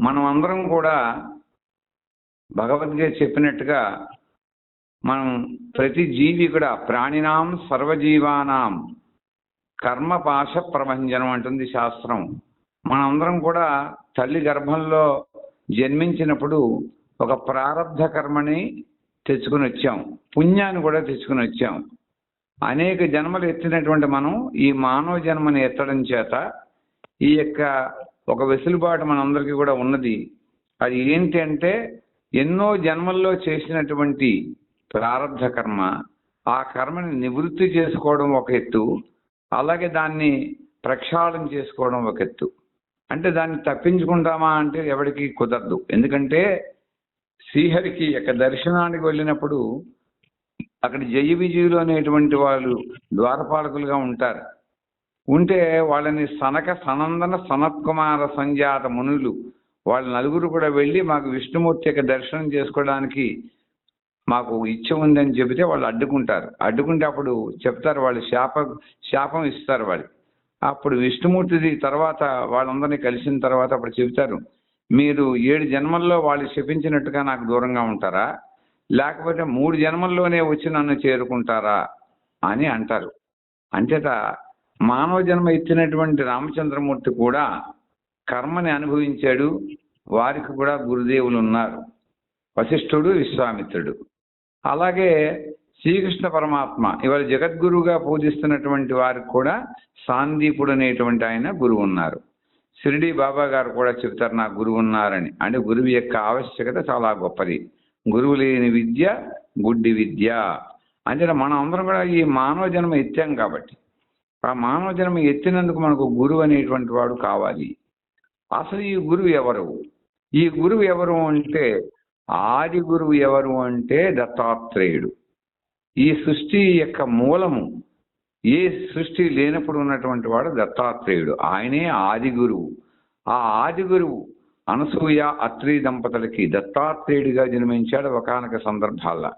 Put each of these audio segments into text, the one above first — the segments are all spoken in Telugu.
మనం అందరం కూడా భగవద్గీత చెప్పినట్టుగా మనం ప్రతి జీవి కూడా ప్రాణినాం సర్వజీవానాం కర్మపాశ ప్రభంజనం అంటుంది శాస్త్రం. మనందరం కూడా తల్లి గర్భంలో జన్మించినప్పుడు ఒక ప్రారంధ కర్మని తెచ్చుకుని వచ్చాం పుణ్యాన్ని కూడా తెచ్చుకుని వచ్చాం. అనేక జన్మలు ఎత్తినటువంటి మనం ఈ మానవ జన్మని ఎత్తడం చేత ఈ యొక్క ఒక వెసులుబాటు మనందరికీ కూడా ఉన్నది. అది ఏంటి అంటే ఎన్నో జన్మల్లో చేసినటువంటి ప్రారంధ కర్మ ఆ కర్మని నివృత్తి చేసుకోవడం ఒక ఎత్తు అలాగే దాన్ని ప్రక్షాళన చేసుకోవడం ఒక ఎత్తు. అంటే దాన్ని తప్పించుకుంటామా అంటే ఎవరికి కుదరదు. ఎందుకంటే శ్రీహరికి యొక్క దర్శనానికి వెళ్ళినప్పుడు అక్కడ జయ విజయులు అనేటువంటి వాళ్ళు ద్వారపాలకులుగా ఉంటారు. ఉంటే వాళ్ళని సనక సనందన సనత్కుమార సంజాత మునులు. వాళ్ళ నలుగురు కూడా వెళ్ళి మాకు విష్ణుమూర్తి యొక్క దర్శనం చేసుకోవడానికి మాకు ఇచ్చ ఉందని చెబితే వాళ్ళు అడ్డుకుంటారు. అడ్డుకుంటే అప్పుడు చెప్తారు వాళ్ళు శాప శాపం ఇస్తారు వాళ్ళు. అప్పుడు విష్ణుమూర్తిది తర్వాత వాళ్ళందరినీ కలిసిన తర్వాత అప్పుడు చెబుతారు మీరు ఏడు జన్మల్లో వాళ్ళు శపించినట్టుగా నాకు దూరంగా ఉంటారా? లేకపోతే మూడు జన్మల్లోనే వచ్చి నన్ను చేరుకుంటారా? అని అంటారు. అంతేత మానవ జన్మ ఇచ్చినటువంటి రామచంద్రమూర్తి కూడా కర్మని అనుభవించాడు. వారికి కూడా గురుదేవులు ఉన్నారు. వశిష్ఠుడు విశ్వామిత్రుడు. అలాగే శ్రీకృష్ణ పరమాత్మ ఇవాళ జగద్గురువుగా పూజిస్తున్నటువంటి వారికి కూడా సాందీపుడు అనేటువంటి ఆయన గురువు ఉన్నారు. షిరిడి బాబా గారు కూడా చెప్తారు నాకు గురువు ఉన్నారని. అంటే గురువు యొక్క ఆవశ్యకత చాలా గొప్పది. గురువు లేని విద్య గుడ్డి విద్య. అంటే మనం అందరం కూడా ఈ మానవ జన్మ ఇచ్చాం కాబట్టి ఆ మానవ జన్మ ఎత్తినందుకు మనకు గురువు అనేటువంటి వాడు కావాలి. అసలు ఈ గురువు ఎవరు? ఈ గురువు ఎవరు అంటే ఆది గురువు ఎవరు అంటే దత్తాత్రేయుడు. ఈ సృష్టి యొక్క మూలము ఏ సృష్టి లేనప్పుడు ఉన్నటువంటి వాడు దత్తాత్రేయుడు. ఆయనే ఆది గురువు. ఆ ఆది గురువు అనసూయ అత్రి దంపతులకి దత్తాత్రేయుడిగా జన్మించాడు ఒకనొక సందర్భాల్లో.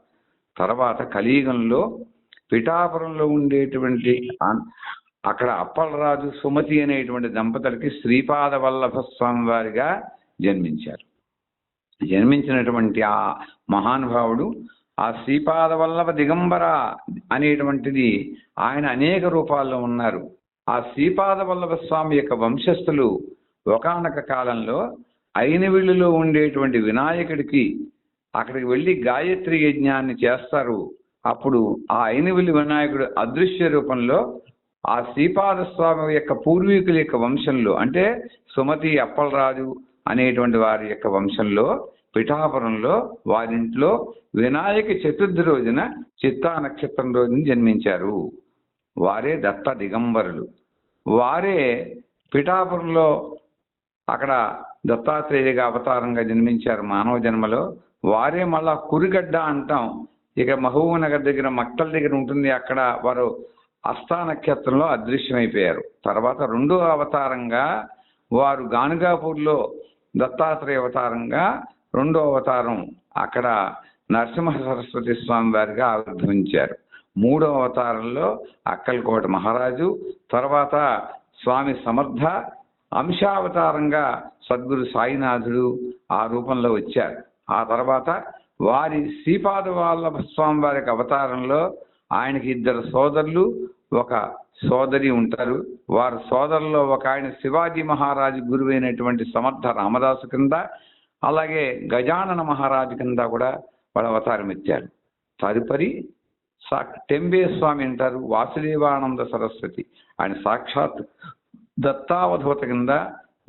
తర్వాత కలియుగంలో పిఠాపురంలో ఉండేటువంటి అక్కడ అప్పలరాజు సుమతి అనేటువంటి దంపతులకి శ్రీపాద వల్లభ స్వామి వారిగా జన్మించారు. జన్మించినటువంటి ఆ మహానుభావుడు ఆ శ్రీపాద వల్లభ దిగంబర అనేటువంటిది ఆయన అనేక రూపాల్లో ఉన్నారు. ఆ శ్రీపాద వల్లభ స్వామి యొక్క వంశస్థులు ఒకనొక కాలంలో ఐనవిళ్ళులో ఉండేటువంటి వినాయకుడికి అక్కడికి వెళ్ళి గాయత్రి యజ్ఞాన్ని చేస్తారు. అప్పుడు ఆ ఐనవిల్లి వినాయకుడు అదృశ్య రూపంలో ఆ శ్రీపాద స్వామి యొక్క పూర్వీకుల యొక్క వంశంలో అంటే సుమతి అప్పలరాజు అనేటువంటి వారి యొక్క వంశంలో పిఠాపురంలో వారింట్లో వినాయక చతుర్థి రోజున చిత్తా నక్షత్రం రోజున జన్మించారు. వారే దత్త దిగంబరులు. వారే పిఠాపురంలో అక్కడ దత్తాత్రేయుడిగా అవతారంగా జన్మించారు మానవ జన్మలో. వారే మళ్ళా కురిగడ్డ అంటాం. ఇక మహబూబ్ నగర్ దగ్గర మక్తల్ దగ్గర ఉంటుంది. అక్కడ వారు అస్థా నక్షత్రంలో అదృశ్యమైపోయారు. తర్వాత రెండో అవతారంగా వారు గానుగాపూర్లో దత్తాత్రేయ అవతారంగా రెండో అవతారం అక్కడ నరసింహ సరస్వతి స్వామి వారిగా ఆవిర్భవించారు. మూడో అవతారంలో అక్కలకోట మహారాజు తర్వాత స్వామి సమర్థ అంశావతారంగా సద్గురు సాయినాథుడు ఆ రూపంలో వచ్చారు. ఆ తర్వాత వారి శ్రీపాద వల్లభ స్వామి వారికి అవతారంలో ఆయనకి ఇద్దరు సోదరులు ఒక సోదరి ఉంటారు. వారి సోదరుల్లో ఒక ఆయన శివాజీ మహారాజు గురువైనటువంటి సమర్థ రామదాసు కింద అలాగే గజానన మహారాజు కింద కూడా వాళ్ళు అవతారం ఎత్తారు. తదుపరి సా టెంబే స్వామి అంటారు వాసుదేవానంద సరస్వతి. ఆయన సాక్షాత్ దత్తావధూత కింద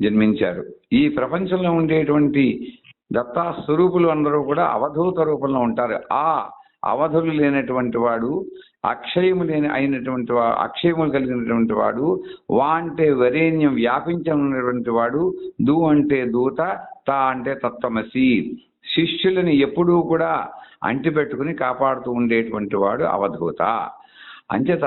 జన్మించారు. ఈ ప్రపంచంలో ఉండేటువంటి దత్తా స్వరూపులు అందరూ కూడా అవధూత రూపంలో ఉంటారు. ఆ అవధులు లేనటువంటి వాడు అక్షయము లేని అయినటువంటి వాడు అక్షయములు కలిగినటువంటి వాడు వా అంటే వరేణ్యం వ్యాపించనున్నటువంటి వాడు దు అంటే దూత తా అంటే తత్వమసి. శిష్యులని ఎప్పుడూ కూడా అంటిపెట్టుకుని కాపాడుతూ ఉండేటువంటి వాడు అవధూత. అంచేత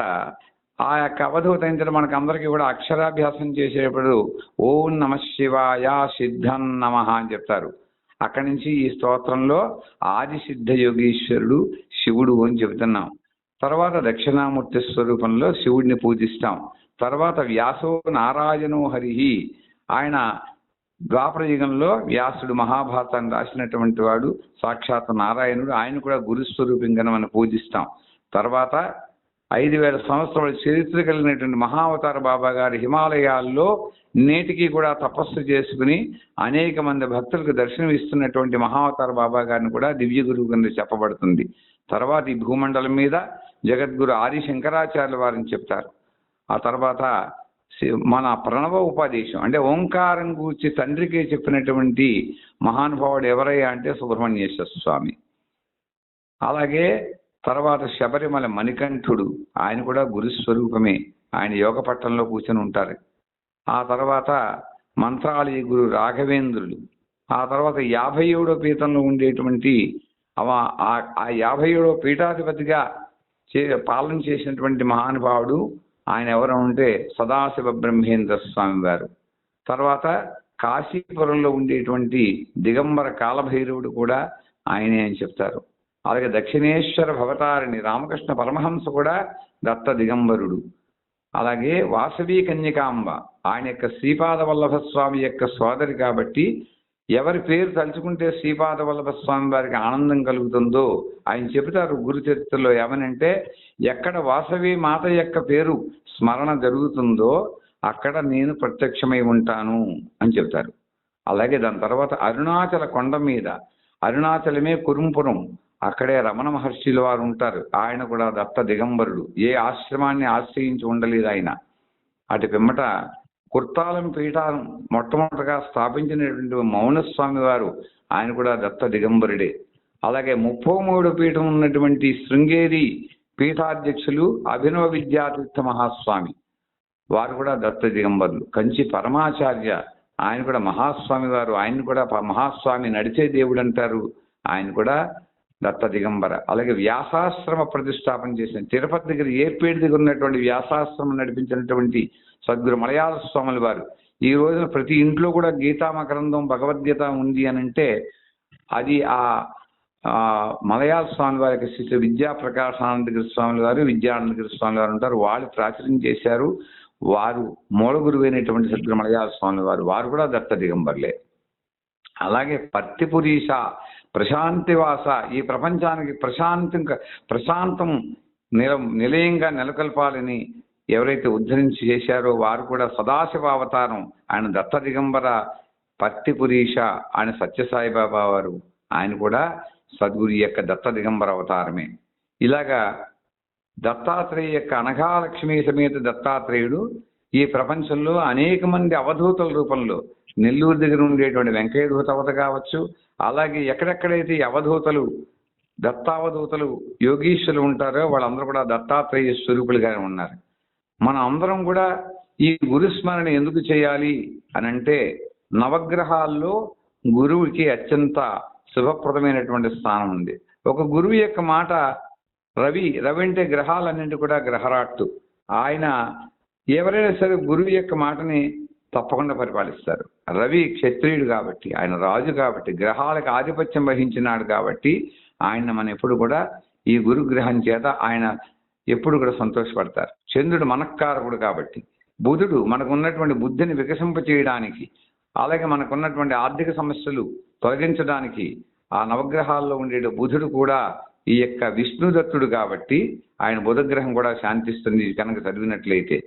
ఆ యొక్క అవధూత ఏంటంటే మనకు అందరికీ కూడా అక్షరాభ్యాసం చేసేటప్పుడు ఓం నమ శివాయ సిద్ధం నమ అని చెప్తారు. అక్కడి నుంచి ఈ స్తోత్రంలో ఆది సిద్ధ యోగీశ్వరుడు శివుడు అని చెబుతున్నాం. తర్వాత దక్షిణామూర్తి స్వరూపంలో శివుడిని పూజిస్తాం. తర్వాత వ్యాసో నారాయణో హరిహి ఆయన ద్వాపరయుగంలో వ్యాసుడు మహాభారతాన్ని రాసినటువంటి వాడు సాక్షాత్ నారాయణుడు ఆయన కూడా గురుస్వరూపంగా మనం పూజిస్తాం. తర్వాత ఐదు వేల సంవత్సరాల చరిత్ర కలిగినటువంటి మహావతార బాబా గారి హిమాలయాల్లో నేటికి కూడా తపస్సు చేసుకుని అనేక మంది భక్తులకు దర్శనం ఇస్తున్నటువంటి మహావతార బాబా గారిని కూడా దివ్య గురువు కింద చెప్పబడుతుంది. తర్వాత ఈ భూమండలం మీద జగద్గురు ఆది శంకరాచార్యుల వారిని చెప్తారు. ఆ తర్వాత మన ప్రణవ ఉపాదేశం అంటే ఓంకారం గూర్చి తండ్రికి చెప్పినటువంటి మహానుభావుడు ఎవరయ్యా అంటే సుబ్రహ్మణ్యేశ్వర స్వామి. అలాగే తర్వాత శబరిమల మణికంఠుడు ఆయన కూడా గురుస్వరూపమే ఆయన యోగ పట్టణంలో కూర్చొని ఉంటారు. ఆ తర్వాత మంత్రాలయ గురు రాఘవేంద్రులు. ఆ తర్వాత యాభై ఏడో పీఠంలో ఉండేటువంటి ఆ- యాభై ఏడో పీఠాధిపతిగా చే పాలన చేసినటువంటి మహానుభావుడు ఆయన ఎవరు ఉంటే సదాశివ బ్రహ్మేంద్ర స్వామి వారు తర్వాత కాశీపురంలో ఉండేటువంటి దిగంబర కాలభైరవుడు కూడా ఆయనే అని చెప్తారు. అలాగే దక్షిణేశ్వర భవతారిణి రామకృష్ణ పరమహంస కూడా దత్త దిగంబరుడు. అలాగే వాసవి కన్యకాంబ ఆయన యొక్క శ్రీపాద వల్లభ స్వామి యొక్క సోదరి కాబట్టి ఎవరి పేరు తలుచుకుంటే శ్రీపాద వల్లభ స్వామి వారికి ఆనందం కలుగుతుందో ఆయన చెబుతారు గురు చరిత్రలో ఏమనంటే ఎక్కడ వాసవి మాత యొక్క పేరు స్మరణ జరుగుతుందో అక్కడ నేను ప్రత్యక్షమై ఉంటాను అని చెప్తారు అలాగే దాని తర్వాత అరుణాచల కొండ మీద అరుణాచలమే కురుంపురం అక్కడే రమణ మహర్షిల వారు ఉంటారు. ఆయన కూడా దత్త దిగంబరుడు. ఏ ఆశ్రమాన్ని ఆశ్రయించి ఉండలేదు ఆయన. అటు పిమ్మట కుర్తాలం పీఠాలను మొట్టమొదటగా స్థాపించినటువంటి మౌనస్వామి వారు ఆయన కూడా దత్త దిగంబరుడే. అలాగే ముప్పో మూడు పీఠం ఉన్నటువంటి శృంగేరి పీఠాధ్యక్షులు అభినవ విద్యాతీర్థ మహాస్వామి వారు కూడా దత్త దిగంబరులు. కంచి పరమాచార్య ఆయన కూడా మహాస్వామి వారు. ఆయన కూడా ప- మహాస్వామి నడిచే దేవుడు అంటారు ఆయన కూడా దత్త దిగంబర అలాగే వ్యాసాశ్రమ ప్రతిష్టాపన చేసిన తిరుపతి దగ్గర ఏపేట దగ్గర ఉన్నటువంటి వ్యాసాశ్రమం నడిపించినటువంటి సద్గురు మలయాళ స్వాముల వారు ఈ రోజున ప్రతి ఇంట్లో కూడా గీతామ భగవద్గీత ఉంది అని అంటే అది ఆ మలయాళ స్వామి వారికి శ్రీ విద్యా ప్రకాశానందగిరి స్వామి వారు విద్యానందగిరి స్వామి వారు ఉంటారు. వాళ్ళు ప్రాచుర్యం చేశారు. వారు మూల గురువైనటువంటి సద్గురు మలయాళ స్వామి వారు. వారు కూడా దత్త దిగంబర్లే అలాగే పర్తిపురీష ప్రశాంతివాస. ఈ ప్రపంచానికి ప్రశాంతం ప్రశాంతం నిల నిలయంగా నెలకొల్పాలని ఎవరైతే ఉద్ధరించి చేశారో వారు కూడా సదాశివ అవతారం. ఆయన దత్త దిగంబర పత్తిపురీష ఆయన సత్యసాయిబాబా వారు ఆయన కూడా సద్గురు యొక్క దత్త దిగంబర అవతారమే. ఇలాగా దత్తాత్రేయ యొక్క అనఘాలక్ష్మి సమేత దత్తాత్రేయుడు ఈ ప్రపంచంలో అనేక మంది అవధూతల రూపంలో నెల్లూరు దగ్గర ఉండేటువంటి వెంకయ్య అవత కావచ్చు అలాగే ఎక్కడెక్కడైతే అవధూతలు దత్తావధూతలు యోగీశ్వరులు ఉంటారో వాళ్ళందరూ కూడా దత్తాత్రేయ స్వరూపులుగానే ఉన్నారు. మనం అందరం కూడా ఈ గురుస్మరణ ఎందుకు చేయాలి అని అంటే నవగ్రహాల్లో గురువుకి అత్యంత శుభప్రదమైనటువంటి స్థానం ఉంది. ఒక గురువు యొక్క మాట రవి రవి అంటే గ్రహాలన్నింటి కూడా గ్రహరాట్టు. ఆయన ఎవరైనా సరే గురువు యొక్క మాటని తప్పకుండా పరిపాలిస్తారు. రవి క్షత్రియుడు కాబట్టి ఆయన రాజు కాబట్టి గ్రహాలకు ఆధిపత్యం వహించినాడు కాబట్టి ఆయన మనం ఎప్పుడు కూడా ఈ గురుగ్రహం చేత ఆయన ఎప్పుడు కూడా సంతోషపడతారు. చంద్రుడు మనకారకుడు కాబట్టి బుధుడు మనకున్నటువంటి బుద్ధిని వికసింప చేయడానికి అలాగే మనకున్నటువంటి ఆర్థిక సమస్యలు తొలగించడానికి ఆ నవగ్రహాల్లో ఉండే బుధుడు కూడా ఈ యొక్క విష్ణుదత్తుడు కాబట్టి ఆయన బుధగ్రహం కూడా శాంతిస్తుంది కనుక చదివినట్లయితే.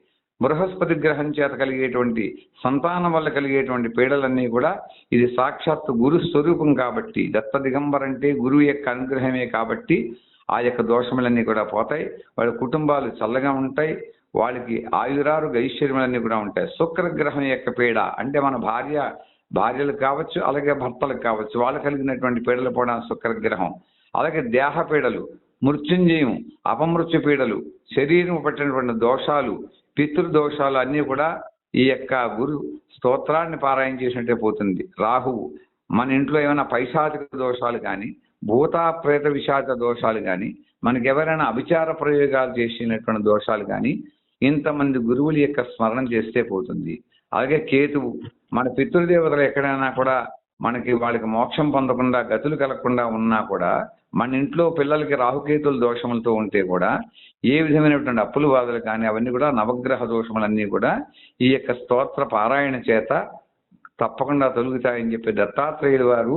బృహస్పతి గ్రహం చేత కలిగేటువంటి సంతానం వల్ల కలిగేటువంటి పీడలన్నీ కూడా ఇది సాక్షాత్తు గురు స్వరూపం కాబట్టి దత్త దిగంబర్ అంటే గురువు యొక్క అనుగ్రహమే కాబట్టి ఆ యొక్క దోషములన్నీ కూడా పోతాయి. వాళ్ళ కుటుంబాలు చల్లగా ఉంటాయి. వాళ్ళకి ఆయురారు ఐశ్వర్యములన్నీ కూడా ఉంటాయి. శుక్రగ్రహం యొక్క పీడ అంటే మన భార్య భార్యలకు కావచ్చు అలాగే భర్తలకు కావచ్చు వాళ్ళు కలిగినటువంటి పీడలు కూడా శుక్రగ్రహం. అలాగే దేహ పీడలు మృత్యుంజయం అపమృత్యు పీడలు శరీరం పట్టినటువంటి దోషాలు పితృదోషాలు అన్నీ కూడా ఈ యొక్క గురు స్తోత్రాన్ని పారాయణ చేసినట్టే పోతుంది. రాహువు మన ఇంట్లో ఏమైనా పైశాచిక దోషాలు కానీ భూతాప్రేత విషాద దోషాలు కానీ మనకి ఎవరైనా అభిచార ప్రయోగాలు చేసినటువంటి దోషాలు కానీ ఇంతమంది గురువుల యొక్క స్మరణ చేస్తే పోతుంది. అలాగే కేతువు మన పితృదేవతలు ఎక్కడైనా కూడా మనకి వాళ్ళకి మోక్షం పొందకుండా గతులు కలగకుండా ఉన్నా కూడా మన ఇంట్లో పిల్లలకి రాహుకేతుల దోషములతో ఉంటే కూడా ఏ విధమైనటువంటి అప్పులు బాధలు కానీ అవన్నీ కూడా నవగ్రహ దోషములన్నీ కూడా ఈ యొక్క స్తోత్ర పారాయణ చేత తప్పకుండా తొలుగుతాయని చెప్పి దత్తాత్రేయులు వారు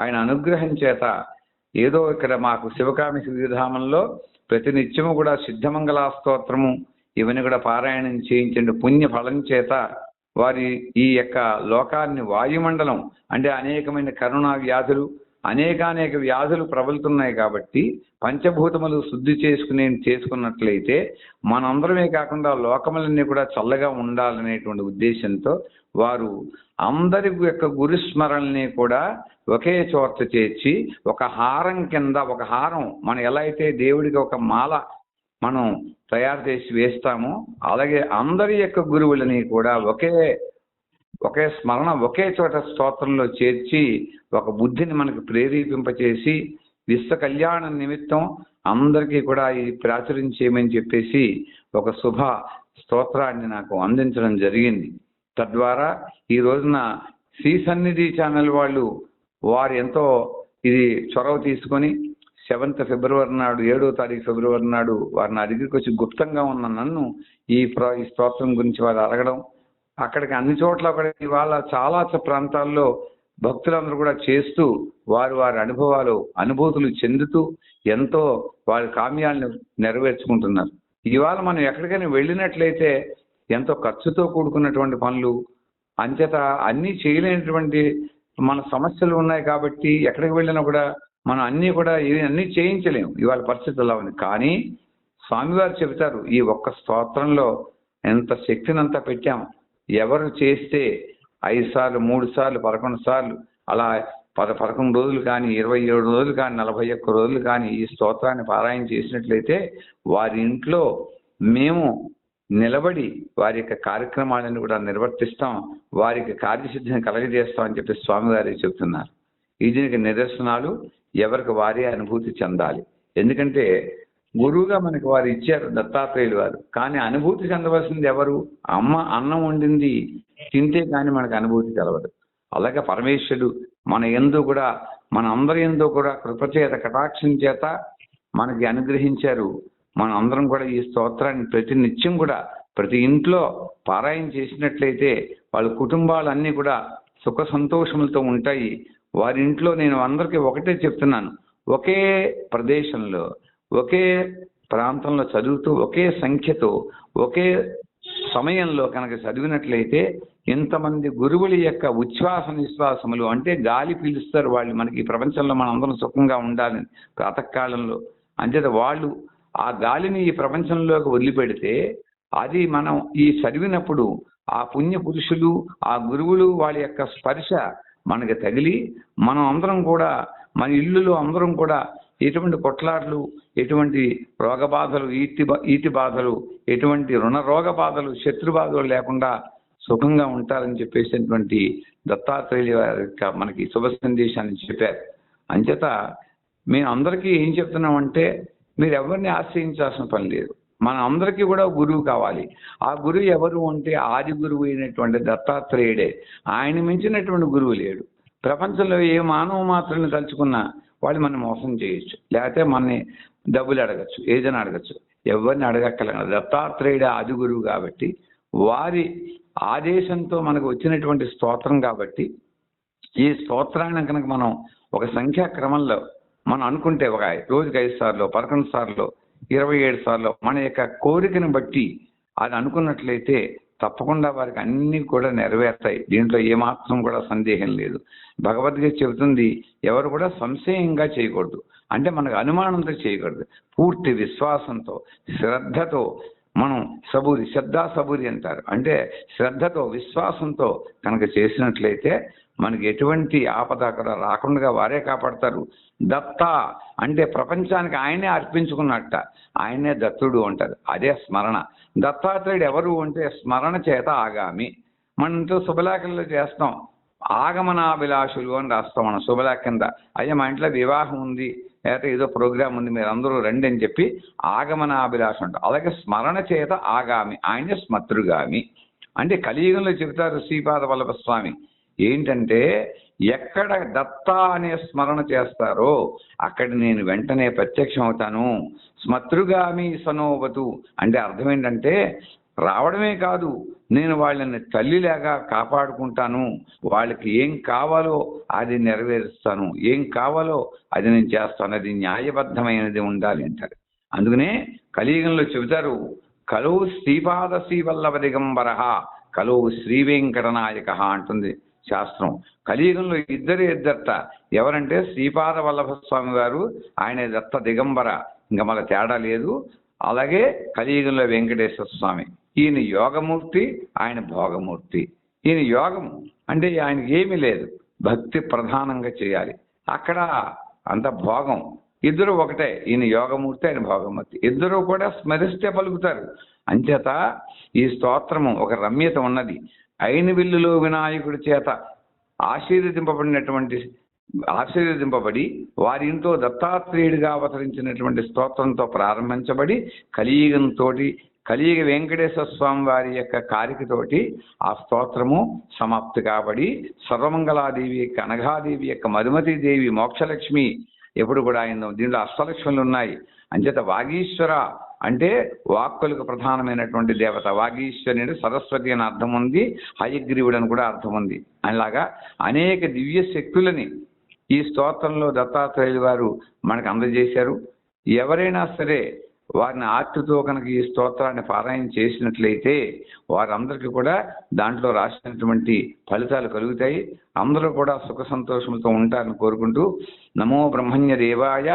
ఆయన అనుగ్రహం చేత ఏదో ఇక్కడ మాకు శివకామి విధామంలో ప్రతినిత్యము కూడా సిద్ధమంగళ స్తోత్రము ఇవన్నీ కూడా పారాయణం చేయించండి. పుణ్య ఫలం చేత వారి ఈ యొక్క లోకాన్ని వాయుమండలం అంటే అనేకమైన కరోనా వ్యాధులు అనేకానేక వ్యాధులు ప్రబలుతున్నాయి కాబట్టి పంచభూతములు శుద్ధి చేసుకునే చేసుకున్నట్లయితే మనందరమే కాకుండా లోకములన్నీ కూడా చల్లగా ఉండాలనేటువంటి ఉద్దేశంతో వారు అందరి యొక్క గురుస్మరణని కూడా ఒకే చోట చేర్చి ఒక హారం కింద ఒక హారం మనం ఎలా అయితే దేవుడికి ఒక మాల మనం తయారు చేసి వేస్తాము. అలాగే అందరి యొక్క గురువులని కూడా ఒకే ఒకే స్మరణ ఒకే చోట స్తోత్రంలో చేర్చి ఒక బుద్ధిని మనకు ప్రేరేపింపచేసి విశ్వ కళ్యాణ నిమిత్తం అందరికీ కూడా ఇది ప్రాచురించేయమని చెప్పేసి ఒక శుభ స్తోత్రాన్ని నాకు అందించడం జరిగింది. తద్వారా ఈ రోజున శ్రీ సన్నిధి ఛానల్ వాళ్ళు వారు ఎంతో ఇది చొరవ తీసుకొని సెవెంత్ ఫిబ్రవరి నాడు ఏడో తారీఖు ఫిబ్రవరి నాడు వారు నా దగ్గరికి వచ్చి గుప్తంగా ఉన్న నన్ను ఈ ప్ర ఈ స్తోత్రం గురించి వారు అడగడం. అక్కడికి అన్ని చోట్ల అక్కడ ఇవాళ చాలా ప్రాంతాల్లో భక్తులందరూ కూడా చేస్తూ వారు వారి అనుభవాలు అనుభూతులు చెందుతూ ఎంతో వారి కామ్యాలను నెరవేర్చుకుంటున్నారు. ఇవాళ మనం ఎక్కడికైనా వెళ్ళినట్లయితే ఎంతో ఖర్చుతో కూడుకున్నటువంటి పనులు అంచేత అన్నీ చేయలేనటువంటి మన సమస్యలు ఉన్నాయి కాబట్టి ఎక్కడికి వెళ్ళినా కూడా మనం అన్నీ కూడా ఇవి అన్నీ చేయించలేము. ఇవాళ పరిస్థితుల్లో ఉంది. కానీ స్వామివారు చెబుతారు ఈ ఒక్క స్తోత్రంలో ఎంత శక్తినంతా పెట్టాం ఎవరు చేస్తే ఐదు సార్లు మూడు సార్లు పదకొండు సార్లు అలా పద పదకొండు రోజులు కానీ ఇరవై ఏడు రోజులు కానీ నలభై ఒక్క రోజులు కానీ ఈ స్తోత్రాన్ని పారాయణ చేసినట్లయితే వారి ఇంట్లో మేము నిలబడి వారి యొక్క కార్యక్రమాలను కూడా నిర్వర్తిస్తాం. వారికి కార్యసిద్ధిని కలగజేస్తాం అని చెప్పి స్వామివారు చెబుతున్నారు. ఈ దీనికి నిదర్శనాలు ఎవరికి వారే అనుభూతి చెందాలి. ఎందుకంటే గురువుగా మనకి వారు ఇచ్చారు దత్తాత్రేయులు వారు కానీ అనుభూతి చెందవలసింది ఎవరు? అమ్మ అన్నం వండింది తింటే కానీ మనకు అనుభూతి కలవదు. అలాగే పరమేశ్వరుడు మన ఎందు కూడా మన అందరి ఎందు కూడా కృపచేత కటాక్షం చేత మనకి అనుగ్రహించారు. మనం అందరం కూడా ఈ స్తోత్రాన్ని ప్రతి నిత్యం కూడా ప్రతి ఇంట్లో పారాయణ చేసినట్లయితే వాళ్ళ కుటుంబాలన్నీ కూడా సుఖ సంతోషములతో ఉంటాయి. వారి ఇంట్లో నేను అందరికీ ఒకటే చెప్తున్నాను. ఒకే ప్రదేశంలో ఒకే ప్రాంతంలో చదువుతూ ఒకే సంఖ్యతో ఒకే సమయంలో కనుక చదివినట్లయితే ఇంతమంది గురువుల యొక్క ఉచ్ఛ్వాస నిశ్వాసములు అంటే గాలి పీలుస్తారు వాళ్ళు మనకి ఈ ప్రపంచంలో మనం అందరం సుఖంగా ఉండాలని ప్రాతకాలంలో. అంచేత వాళ్ళు ఆ గాలిని ఈ ప్రపంచంలోకి వదిలిపెడితే అది మనం ఈ చదివినప్పుడు ఆ పుణ్య పురుషులు ఆ గురువులు వాళ్ళ యొక్క స్పర్శ మనకి తగిలి మనం అందరం కూడా మన ఇల్లులో అందరం కూడా ఎటువంటి కొట్లాట్లు ఎటువంటి రోగ బాధలు ఈతి ఈటి ఈతి బాధలు ఎటువంటి రుణ రోగ బాధలు శత్రు బాధలు లేకుండా సుఖంగా ఉంటారని చెప్పేసినటువంటి దత్తాత్రేయుల వారి యొక్క మనకి శుభ సందేశాన్ని చెప్పారు. అంచేత మేము అందరికీ ఏం చెప్తున్నామంటే మీరు ఎవరిని ఆశ్రయించాల్సిన పని లేదు. మన అందరికీ కూడా గురువు కావాలి. ఆ గురువు ఎవరు అంటే ఆది గురువు అయినటువంటి దత్తాత్రేయుడే. ఆయన మించినటువంటి గురువు లేడు. ప్రపంచంలో ఏ మానవ మాత్రని తలుచుకున్నా వాళ్ళు మనం మోసం చేయొచ్చు. లేకపోతే మనని డబ్బులు అడగచ్చు ఏదైనా అడగచ్చు. ఎవరిని అడగక్కల దత్తాత్రేయుడు ఆది గురువు కాబట్టి వారి ఆదేశంతో మనకు వచ్చినటువంటి స్తోత్రం కాబట్టి ఈ స్తోత్రాన్ని కనుక మనం ఒక సంఖ్యా క్రమంలో మనం అనుకుంటే ఒక రోజుకి ఐదు సార్లు పదకొండు సార్లు ఇరవై ఏడు సార్లు. మన యొక్క కోరికను బట్టి అది అనుకున్నట్లయితే తప్పకుండా వారికి అన్ని కూడా నెరవేరుతాయి. దీంట్లో ఏమాత్రం కూడా సందేహం లేదు. భగవద్గీత చెబుతుంది ఎవరు కూడా సంశయంగా చేయకూడదు. అంటే మనకు అనుమానంతో చేయకూడదు. పూర్తి విశ్వాసంతో శ్రద్ధతో మనం సబూరి శ్రద్ధా సబూరి అంటారు. అంటే శ్రద్ధతో విశ్వాసంతో కనుక చేసినట్లయితే మనకి ఎటువంటి ఆపద అక్కడ రాకుండా వారే కాపాడతారు. దత్త అంటే ప్రపంచానికి ఆయనే అర్పించుకున్నట్ట. ఆయనే దత్తుడు అంటారు. అదే స్మరణ. దత్తాత్రేయుడు ఎవరు అంటే స్మరణ చేత ఆగామి. మన ఇంట్లో శుభలేఖలు చేస్తాం. ఆగమనాభిలాషులు అని రాస్తాం మనం శుభలేఖ కింద అయ్యే మా ఇంట్లో వివాహం ఉంది. లేకపోతే ఏదో ప్రోగ్రామ్ ఉంది. మీరు అందరూ రండి అని చెప్పి ఆగమనాభిలాష ఉంటాం అలాగే స్మరణ చేత ఆగామి. ఆయనే స్మతృగామి అంటే కలియుగంలో చెబుతారు శ్రీపాద వల్లభ స్వామి ఏంటంటే ఎక్కడ దత్త అనే స్మరణ చేస్తారో అక్కడ నేను వెంటనే ప్రత్యక్షం అవుతాను స్మతృగామి సనోవతు అంటే అర్థం ఏంటంటే రావడమే కాదు నేను వాళ్ళని తల్లిలాగా కాపాడుకుంటాను. వాళ్ళకి ఏం కావాలో అది నెరవేరుస్తాను. ఏం కావాలో అది నేను చేస్తాను. అది న్యాయబద్ధమైనది ఉండాలి అంటారు. అందుకనే కలియుగంలో చెబుతారు కలువు శ్రీపాద శ్రీవల్లభ దిగంబర కలువు శ్రీ వెంకటనాయక అంటుంది. శాస్త్రం. కలియుగంలో ఇద్దరు ఇద్దరట ఎవరంటే శ్రీపాద వల్లభ స్వామి గారు ఆయన దత్త దిగంబర. ఇంకా మళ్ళీ తేడా లేదు. అలాగే కలియుగంలో వెంకటేశ్వర స్వామి. ఈయన యోగమూర్తి ఆయన భోగమూర్తి. ఈయన యోగం అంటే ఆయనకి ఏమీ లేదు. భక్తి ప్రధానంగా చేయాలి. అక్కడ అంత భోగం. ఇద్దరు ఒకటే. ఈయన యోగమూర్తి ఆయన భోగమూర్తి. ఇద్దరు కూడా స్మరిస్తే పలుకుతారు. అంచేత ఈ స్తోత్రము ఒక రమ్యత ఉన్నది. అయిన విల్లులో వినాయకుడి చేత ఆశీర్వదింపబడినటువంటి ఆశీర్వదింపబడి వారి ఇంట్లో దత్తాత్రేయుడిగా అవతరించినటువంటి స్తోత్రంతో ప్రారంభించబడి కలియుగంతోటి కలియుగ వెంకటేశ్వర స్వామి వారి యొక్క కారికతోటి ఆ స్తోత్రము సమాప్తి కాబడి సర్వమంగళాదేవి యొక్క అనఘాదేవి యొక్క మధుమతీదేవి మోక్షలక్ష్మి ఎప్పుడు కూడా ఆయన దీనిలో అష్టలక్ష్ములు ఉన్నాయి. అంచేత వాగీశ్వర అంటే వాక్కులకు ప్రధానమైనటువంటి దేవత వాగీశ్వరి సరస్వతి అని అర్థం ఉంది హయగ్రీవుడు అని కూడా అర్థం ఉంది. అలాగా అనేక దివ్య శక్తులని ఈ స్తోత్రంలో దత్తాత్రేయులు వారు మనకు అందజేశారు. ఎవరైనా సరే వారిని ఆర్తితో కనుక ఈ స్తోత్రాన్ని పారాయణ చేసినట్లయితే వారందరికీ కూడా దాంట్లో రాసినటువంటి ఫలితాలు కలుగుతాయి. అందరూ కూడా సుఖ సంతోషంతో ఉంటారని కోరుకుంటూ నమో బ్రహ్మణ్య దేవాయ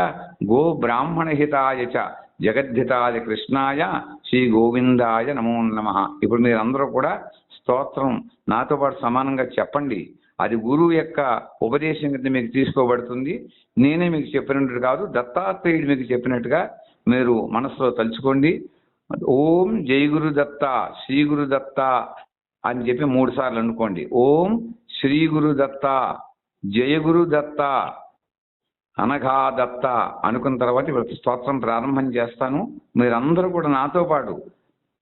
గో బ్రాహ్మణ హితాయ చ జగద్ధితాయ కృష్ణాయ శ్రీ గోవిందాయ నమో నమ. ఇప్పుడు మీరందరూ కూడా స్తోత్రం నాతో పాటు సమానంగా చెప్పండి. అది గురువు యొక్క ఉపదేశం కింద మీకు తీసుకోబడుతుంది. నేనే మీకు చెప్పినట్టు కాదు దత్తాత్రేయుడు మీకు చెప్పినట్టుగా మీరు మనసులో తలుచుకోండి. ఓం జై గురు దత్త శ్రీ గురు దత్త అని చెప్పి మూడు సార్లు అనుకోండి. ఓం శ్రీ గురు దత్త జయ గురు దత్త అనఘా దత్త అనుకున్న తర్వాత ఇప్పుడు స్తోత్రం ప్రారంభం చేస్తాను. మీరందరూ కూడా నాతో పాటు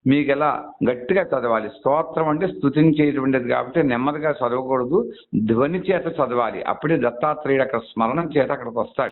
మీకు ఎలా గట్టిగా చదవాలి. స్తోత్రం అంటే స్థుతించేటువంటిది కాబట్టి నెమ్మదిగా చదవకూడదు. ధ్వని చేత చదవాలి. అప్పుడే దత్తాత్రేయుడు అక్కడ స్మరణం చేత అక్కడికి వస్తాడు.